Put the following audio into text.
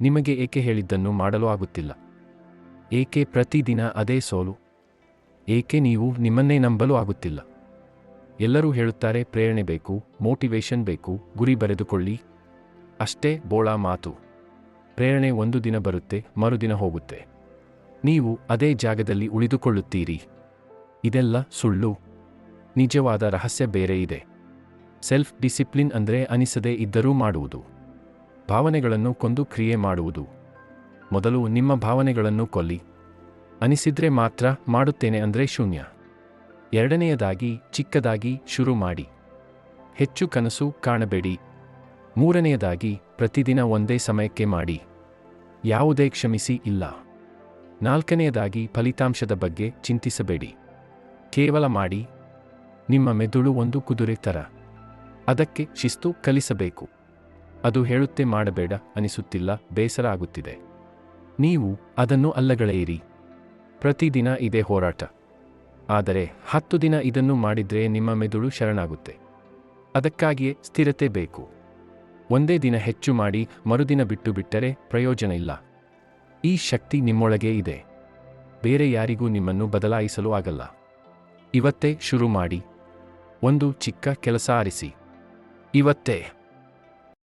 ನಿಮಗೆ ಏಕೆ ಹೇಳಿದ್ದನ್ನು ಮಾಡಲು ಆಗುತ್ತಿಲ್ಲ. ಏಕೆ ಪ್ರತಿದಿನ ಅದೇ ಸೋಲು? ಏಕೆ ನೀವು ನಿಮ್ಮನ್ನೇ ನಂಬಲು ಆಗುತ್ತಿಲ್ಲ? ಎಲ್ಲರೂ ಹೇಳುತ್ತಾರೆ, ಪ್ರೇರಣೆ ಬೇಕು ಮೋಟಿವೇಶನ್ ಬೇಕು, ಗುರಿ ಬರೆದುಕೊಳ್ಳಿ. ಅಷ್ಟೇ ಬೋಳಾ ಮಾತು. ಪ್ರೇರಣೆ ಒಂದು ದಿನ ಬರುತ್ತೆ, ಮರುದಿನ ಹೋಗುತ್ತೆ. ನೀವು ಅದೇ ಜಾಗದಲ್ಲಿ ಉಳಿದುಕೊಳ್ಳುತ್ತೀರಿ. ಇದೆಲ್ಲ ಸುಳ್ಳು. ನಿಜವಾದ ರಹಸ್ಯ ಬೇರೆ ಇದೆ. ಸೆಲ್ಫ್ ಡಿಸಿಪ್ಲಿನ್ ಅಂದರೆ ಅನಿಸದೇ ಇದ್ದರೂ ಮಾಡುವುದು. ಭಾವನೆಗಳನ್ನು ಕೊಂದು ಕ್ರಿಯೆ ಮಾಡುವುದು. ಮೊದಲು ನಿಮ್ಮ ಭಾವನೆಗಳನ್ನು ಕೊಲ್ಲಿ. ಅನಿಸಿದ್ರೆ ಮಾತ್ರ ಮಾಡುತ್ತೇನೆ ಅಂದರೆ ಶೂನ್ಯ. ಎರಡನೆಯದಾಗಿ ಚಿಕ್ಕದಾಗಿ ಶುರು ಮಾಡಿ. ಹೆಚ್ಚು ಕನಸು ಕಾಣಬೇಡಿ. ಮೂರನೆಯದಾಗಿ ಪ್ರತಿದಿನ ಒಂದೇ ಸಮಯಕ್ಕೆ ಮಾಡಿ. ಯಾವುದೇ ಕ್ಷಮಿಸಿ ಇಲ್ಲ. ನಾಲ್ಕನೆಯದಾಗಿ ಫಲಿತಾಂಶದ ಬಗ್ಗೆ ಚಿಂತಿಸಬೇಡಿ. ಕೇವಲ ಮಾಡಿ. ನಿಮ್ಮ ಮೆದುಳು ಒಂದು ಕುದುರೆ ಥರ ಅದಕ್ಕೆ ಶಿಸ್ತು ಕಲಿಸಬೇಕು. ಅದು ಹೇಳುತ್ತೆ ಮಾಡಬೇಡ ಅನಿಸುತ್ತಿಲ್ಲ, ಬೇಸರ ಆಗುತ್ತಿದೆ. ನೀವು ಅದನ್ನು ಅಲ್ಲಗಳೆಯಿರಿ ಪ್ರತಿದಿನ ಇದೇ ಹೋರಾಟ. ಆದರೆ ಹತ್ತು ದಿನ ಇದನ್ನು ಮಾಡಿದ್ರೆ ನಿಮ್ಮ ಮೆದುಳು ಶರಣಾಗುತ್ತೆ. ಅದಕ್ಕಾಗಿಯೇ ಸ್ಥಿರತೆ ಬೇಕು. ಒಂದೇ ದಿನ ಹೆಚ್ಚು ಮಾಡಿ ಮರುದಿನ ಬಿಟ್ಟು ಬಿಟ್ಟರೆ ಪ್ರಯೋಜನ ಇಲ್ಲ. ಈ ಶಕ್ತಿ ನಿಮ್ಮೊಳಗೆ ಇದೆ. ಬೇರೆ ಯಾರಿಗೂ ನಿಮ್ಮನ್ನು ಬದಲಾಯಿಸಲು ಆಗಲ್ಲ. ಇವತ್ತೇ ಶುರು ಮಾಡಿ. ಒಂದು ಚಿಕ್ಕ ಕೆಲಸ ಆರಿಸಿ. ಇವತ್ತೇ